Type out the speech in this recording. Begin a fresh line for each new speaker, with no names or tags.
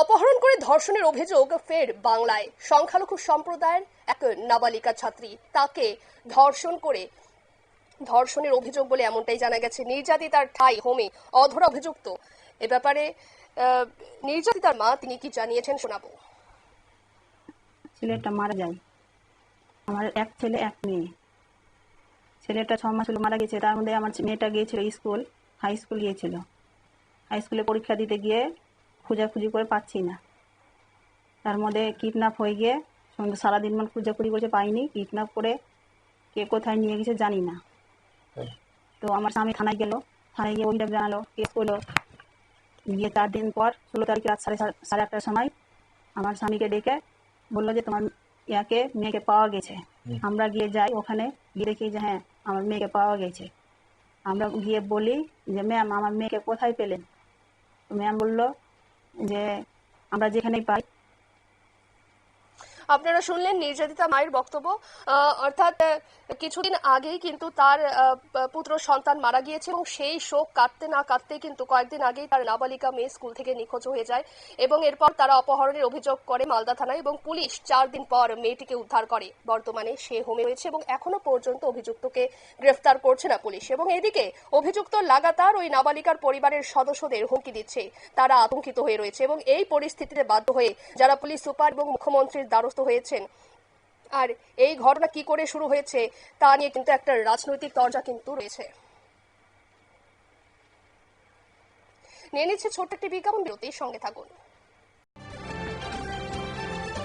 অপহরণ করে ধর্ষণের অভিযোগ ফের বাংলায়। সংখ্যালঘু সম্প্রদায়ের এক নাবালিকা ছাত্রী তাকে ধর্ষণ করে। ধর্ষণের অভিযোগ বলে এমনটাই জানা গেছে। নির্যাতিতার ঠাই, হোমে, অধরা অভিযুক্ত। এ ব্যাপারে নির্যাতিতার মা, তিনি কি জানিয়েছেন শোনাবো।
ছেলেটা মারা যায়। আমার এক ছেলে, এক মেয়ে। ছেলেটা ছ মাস হলো মারা গেছে তার মধ্যে আমার মেয়েটা গিয়েছিল স্কুল, হাই স্কুল গিয়েছিল। হাই স্কুলে পরীক্ষা দিতে গিয়ে খোঁজাখুঁজি করে পাচ্ছি না। তার মধ্যে কিডন্যাপ হয়ে গিয়ে সন্ধ্যে সারাদিন মান খোঁজাখুঁজি করছে পাইনি। কিডন্যাপ করে কে কোথায় নিয়ে গেছে জানি না। তো আমার স্বামী থানায় গেল থানায় গিয়ে অভিযোগ জানালো। কেস করল গিয়ে চার দিন পর ষোলো তারিখ রাত সাড়ে সাড়ে আটটার সময় আমার স্বামীকে ডেকে বলল যে তোমার ইয়াকে মেয়েকে পাওয়া গেছে। আমরা গিয়ে যাই ওখানে গিয়ে দেখি যে হ্যাঁ আমার মেয়েকে পাওয়া গেছে। আমরা গিয়ে বলি যে ম্যাম আমার মেয়েকে কোথায় পেলেন? তো ম্যাম বলল যে আমরা যেখানে পাই
আপনারা শুনলেন নির্যাতিতা মায়ের বক্তব্য। অর্থাৎ কিছুদিন আগেই কিন্তু তার পুত্র সন্তান মারা গিয়েছে এবং সেই শোক কাটতে না কাটতে কিন্তু কয়েকদিন আগেই তার নাবালিকা মেয়ে স্কুল থেকে নিখোঁজ হয়ে যায় এবং এরপর তারা অপহরণের অভিযোগ করে মালদা থানায় এবং পুলিশ চার দিন পর মেয়েটিকে উদ্ধার করে। বর্তমানে সে হোমে রয়েছে এবং এখনও পর্যন্ত অভিযুক্তকে গ্রেফতার করছে না পুলিশ এবং এদিকে অভিযুক্ত লাগাতার ওই নাবালিকার পরিবারের সদস্যদের হুমকি দিচ্ছে। তারা আতঙ্কিত হয়ে রয়েছে এবং এই পরিস্থিতিতে বাধ্য হয়ে যারা পুলিশ সুপার এবং মুখ্যমন্ত্রীর দ্বারস্থ হয়েছেন। আর এই ঘটনা কি করে শুরু হয়েছে, তা নিয়ে কিন্তু একটা রাজনৈতিক দরজা কিন্তু রয়েছে। নিয়ে নিচ্ছে ছোট্ট একটি বিজ্ঞাপন, বিরতির সঙ্গে থাকুন।